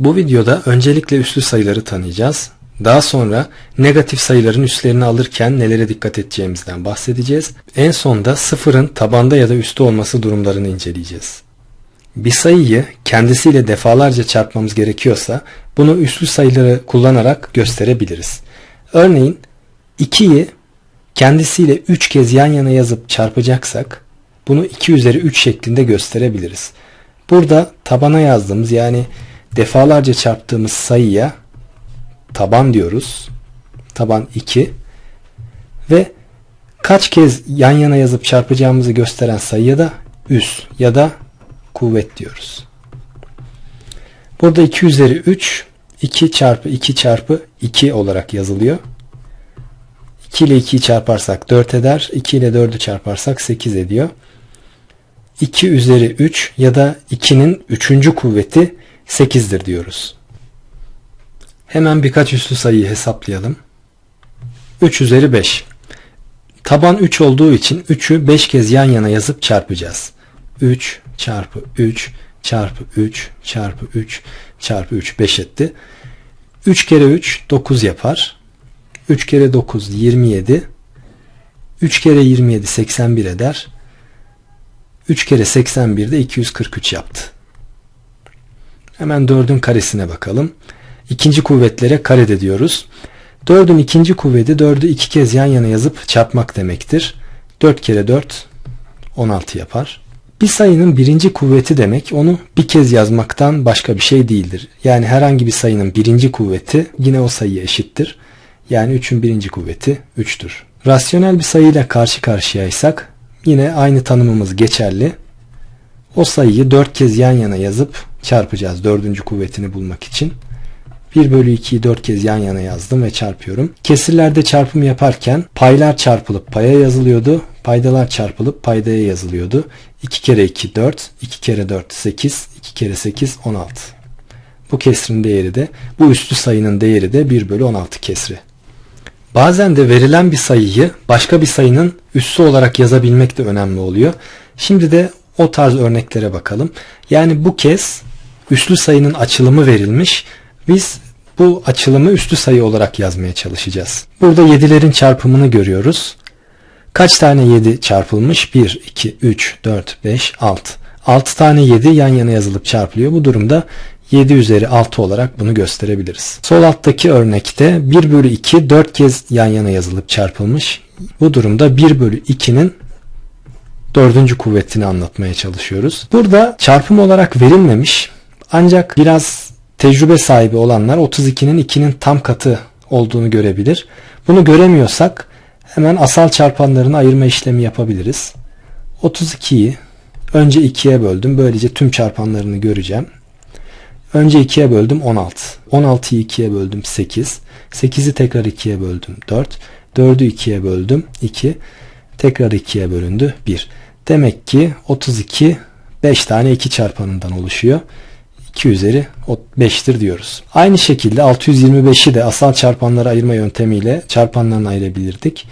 Bu videoda öncelikle üslü sayıları tanıyacağız. Daha sonra negatif sayıların üstlerini alırken nelere dikkat edeceğimizden bahsedeceğiz. En sonda sıfırın tabanda ya da üstü olması durumlarını inceleyeceğiz. Bir sayıyı kendisiyle defalarca çarpmamız gerekiyorsa bunu üslü sayıları kullanarak gösterebiliriz. Örneğin 2'yi kendisiyle 3 kez yan yana yazıp çarpacaksak bunu 2 üzeri 3 şeklinde gösterebiliriz. Burada tabana yazdığımız yani defalarca çarptığımız sayıya taban diyoruz. Taban 2 ve kaç kez yan yana yazıp çarpacağımızı gösteren sayıya da üs ya da kuvvet diyoruz. Burada 2 üzeri 3 2 çarpı 2 çarpı 2 olarak yazılıyor. 2 ile 2'yi çarparsak 4 eder. 2 ile 4'ü çarparsak 8 ediyor. 2 üzeri 3 ya da 2'nin 3. kuvveti 8'dir diyoruz. Hemen birkaç üslü sayıyı hesaplayalım. 3 üzeri 5. Taban 3 olduğu için 3'ü 5 kez yan yana yazıp çarpacağız. 3 çarpı 3 çarpı 3 çarpı 3 çarpı 3 5 etti. 3 kere 3 9 yapar. 3 kere 9 27. 3 kere 27 81 eder. 3 kere 81 de 243 yaptı. Hemen 4'ün karesine bakalım. İkinci kuvvetlere karede diyoruz. 4'ün ikinci kuvveti 4'ü iki kez yan yana yazıp çarpmak demektir. 4 kere 4 16 yapar. Bir sayının birinci kuvveti demek onu bir kez yazmaktan başka bir şey değildir. Yani herhangi bir sayının birinci kuvveti yine o sayıya eşittir. Yani 3'ün birinci kuvveti 3'tür. Rasyonel bir sayıyla karşı karşıyaysak yine aynı tanımımız geçerli. O sayıyı 4 kez yan yana yazıp çarpacağız dördüncü kuvvetini bulmak için. 1 bölü 2'yi 4 kez yan yana yazdım ve çarpıyorum. Kesirlerde çarpım yaparken paylar çarpılıp paya yazılıyordu. Paydalar çarpılıp paydaya yazılıyordu. 2 kere 2 4, 2 kere 4 8, 2 kere 8 16. Bu kesrin değeri de bu üstü sayının değeri de 1 bölü 16 kesri. Bazen de verilen bir sayıyı başka bir sayının üssü olarak yazabilmek de önemli oluyor. Şimdi de o tarz örneklere bakalım. Yani bu kez üslü sayının açılımı verilmiş. Biz bu açılımı üslü sayı olarak yazmaya çalışacağız. Burada 7'lerin çarpımını görüyoruz. Kaç tane 7 çarpılmış? 1, 2, 3, 4, 5, 6. 6 tane 7 yan yana yazılıp çarpılıyor. Bu durumda 7 üzeri 6 olarak bunu gösterebiliriz. Sol alttaki örnekte 1 bölü 2 4 kez yan yana yazılıp çarpılmış. Bu durumda 1 bölü 2'nin dördüncü kuvvetini anlatmaya çalışıyoruz. Burada çarpım olarak verilmemiş ancak biraz tecrübe sahibi olanlar 32'nin 2'nin tam katı olduğunu görebilir. Bunu göremiyorsak hemen asal çarpanlarını ayırma işlemi yapabiliriz. 32'yi önce 2'ye böldüm. Böylece tüm çarpanlarını göreceğim. Önce 2'ye böldüm 16. 16'yı 2'ye böldüm 8. 8'i tekrar 2'ye böldüm 4. 4'ü 2'ye böldüm 2. Tekrar 2'ye bölündü 1. Demek ki 32 5 tane 2 çarpanından oluşuyor. 2 üzeri 5'tir diyoruz. Aynı şekilde 625'i de asal çarpanları ayırma yöntemiyle çarpanlarına ayırabilirdik.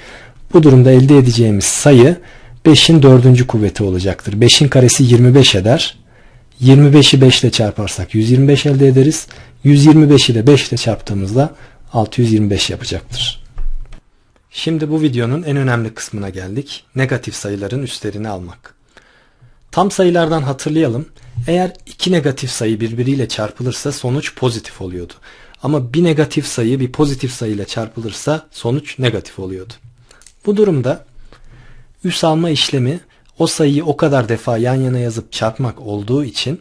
Bu durumda elde edeceğimiz sayı 5'in 4. kuvveti olacaktır. 5'in karesi 25 eder. 25'i 5 ile çarparsak 125 elde ederiz. 125'i de 5 ile çarptığımızda 625 yapacaktır. Şimdi bu videonun en önemli kısmına geldik. Negatif sayıların üstlerini almak. Tam sayılardan hatırlayalım. Eğer iki negatif sayı birbiriyle çarpılırsa sonuç pozitif oluyordu. Ama bir negatif sayı bir pozitif sayı ile çarpılırsa sonuç negatif oluyordu. Bu durumda üs alma işlemi o sayıyı o kadar defa yan yana yazıp çarpmak olduğu için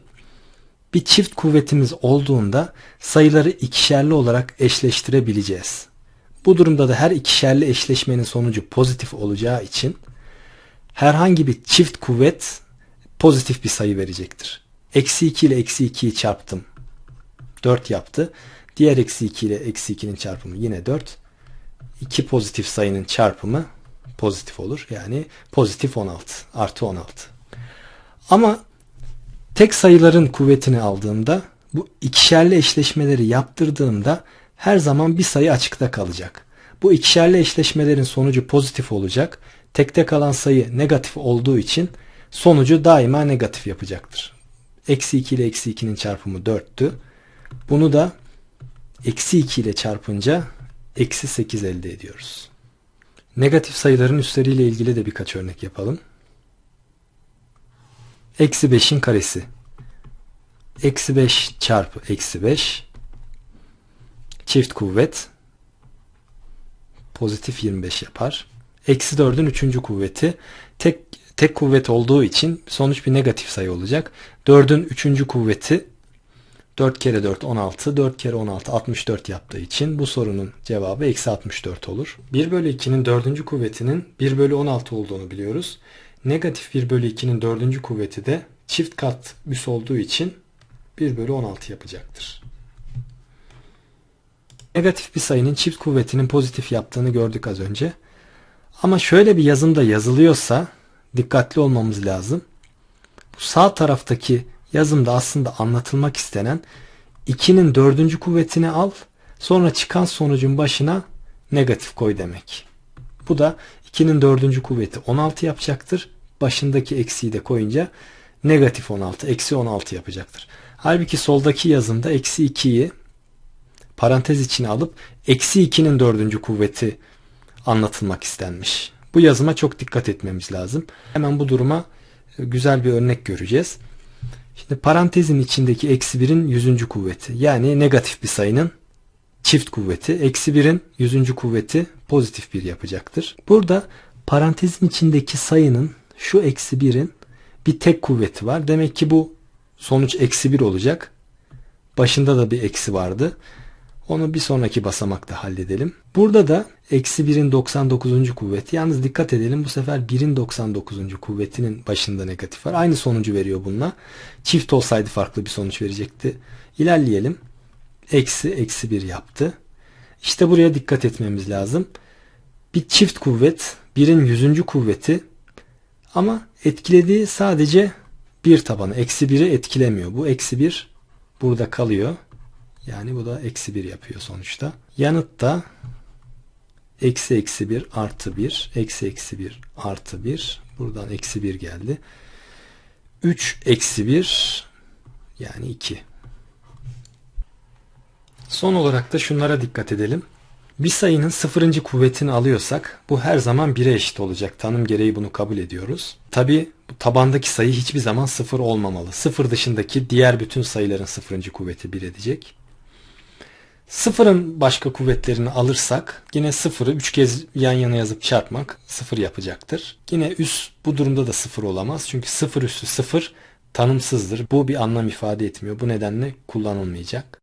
bir çift kuvvetimiz olduğunda sayıları ikişerli olarak eşleştirebileceğiz. Bu durumda da her ikişerli eşleşmenin sonucu pozitif olacağı için herhangi bir çift kuvvet pozitif bir sayı verecektir. Eksi 2 ile eksi 2'yi çarptım. 4 yaptı. Diğer eksi 2 ile eksi 2'nin çarpımı yine 4. İki pozitif sayının çarpımı pozitif olur. Yani pozitif 16 artı 16. Ama tek sayıların kuvvetini aldığımda bu ikişerli eşleşmeleri yaptırdığımda her zaman bir sayı açıkta kalacak. Bu ikişerli eşleşmelerin sonucu pozitif olacak. Tekte kalan sayı negatif olduğu için sonucu daima negatif yapacaktır. Eksi 2 ile eksi 2'nin çarpımı 4'tü. Bunu da eksi 2 ile çarpınca eksi 8 elde ediyoruz. Negatif sayıların üstleriyle ilgili de birkaç örnek yapalım. Eksi 5'in karesi. Eksi 5 çarpı eksi 5 çift kuvvet pozitif 25 yapar. Eksi 4'ün 3. kuvveti tek tek kuvvet olduğu için sonuç bir negatif sayı olacak. 4'ün 3. kuvveti 4 kere 4 16, 4 kere 16 64 yaptığı için bu sorunun cevabı eksi 64 olur. 1 bölü 2'nin 4. kuvvetinin 1 bölü 16 olduğunu biliyoruz. Negatif 1 bölü 2'nin 4. kuvveti de çift kat üs olduğu için 1 bölü 16 yapacaktır. Negatif bir sayının çift kuvvetinin pozitif yaptığını gördük az önce. Ama şöyle bir yazımda yazılıyorsa dikkatli olmamız lazım. Bu sağ taraftaki yazımda aslında anlatılmak istenen 2'nin dördüncü kuvvetini al sonra çıkan sonucun başına negatif koy demek. Bu da 2'nin dördüncü kuvveti 16 yapacaktır. Başındaki eksiği de koyunca negatif 16, eksi 16 yapacaktır. Halbuki soldaki yazımda eksi 2'yi parantez içine alıp eksi 2'nin dördüncü kuvveti anlatılmak istenmiş. Bu yazıma çok dikkat etmemiz lazım. Hemen bu duruma e, güzel bir örnek göreceğiz. Şimdi parantezin içindeki eksi 1'in yüzüncü kuvveti yani negatif bir sayının çift kuvveti. Eksi 1'in yüzüncü kuvveti pozitif 1 yapacaktır. Burada parantezin içindeki sayının şu eksi 1'in bir tek kuvveti var. Demek ki bu sonuç eksi 1 olacak. Başında da bir eksi vardı. Onu bir sonraki basamakta halledelim. Burada da eksi 1'in 99. kuvveti. Yalnız dikkat edelim bu sefer 1'in 99. kuvvetinin başında negatif var. Aynı sonucu veriyor bununla. Çift olsaydı farklı bir sonuç verecekti. İlerleyelim. Eksi eksi 1 yaptı. İşte buraya dikkat etmemiz lazım. Bir çift kuvvet 1'in 100. kuvveti ama etkilediği sadece bir tabanı. Eksi 1'i etkilemiyor. Bu eksi 1 burada kalıyor. Yani bu da eksi 1 yapıyor sonuçta. Yanıt da eksi eksi 1 artı 1 eksi eksi 1 artı 1 buradan eksi 1 geldi. 3 eksi 1 yani 2. Son olarak da şunlara dikkat edelim. Bir sayının sıfırıncı kuvvetini alıyorsak bu her zaman 1'e eşit olacak. Tanım gereği bunu kabul ediyoruz. Tabi tabandaki sayı hiçbir zaman sıfır olmamalı. Sıfır dışındaki diğer bütün sayıların sıfırıncı kuvveti 1 edecek. Sıfırın başka kuvvetlerini alırsak yine sıfırı 3 kez yan yana yazıp çarpmak sıfır yapacaktır. Yine üst bu durumda da sıfır olamaz. Çünkü sıfır üstü sıfır tanımsızdır. Bu bir anlam ifade etmiyor. Bu nedenle kullanılmayacak.